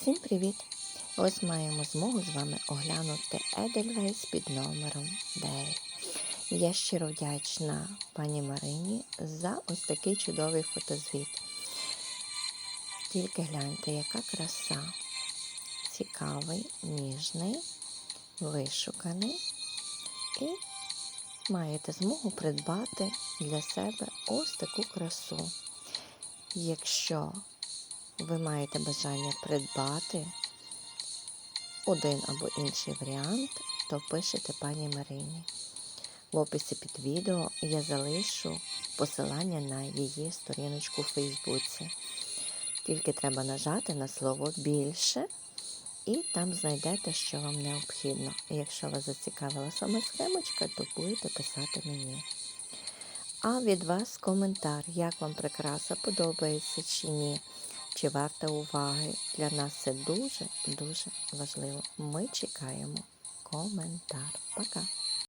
Всім привіт! Ось маємо змогу з вами оглянути Едельвейс під номером 9. Я щиро вдячна пані Марині за ось такий чудовий фотозвіт. Тільки гляньте, яка краса. Цікавий, ніжний, вишуканий. І маєте змогу придбати для себе ось таку красу. Якщо ви маєте бажання придбати один або інший варіант, то пишете пані Марині. В описі під відео я залишу посилання на її сторіночку у Фейсбуці. Тільки треба нажати на слово більше, і там знайдете, що вам необхідно. І якщо вас зацікавила саме схемочка, то будете писати мені. А від вас коментар, як вам прикраса подобається чи ні, чи варта уваги. Для нас це дуже-дуже важливо. Ми чекаємо коментар. Пока!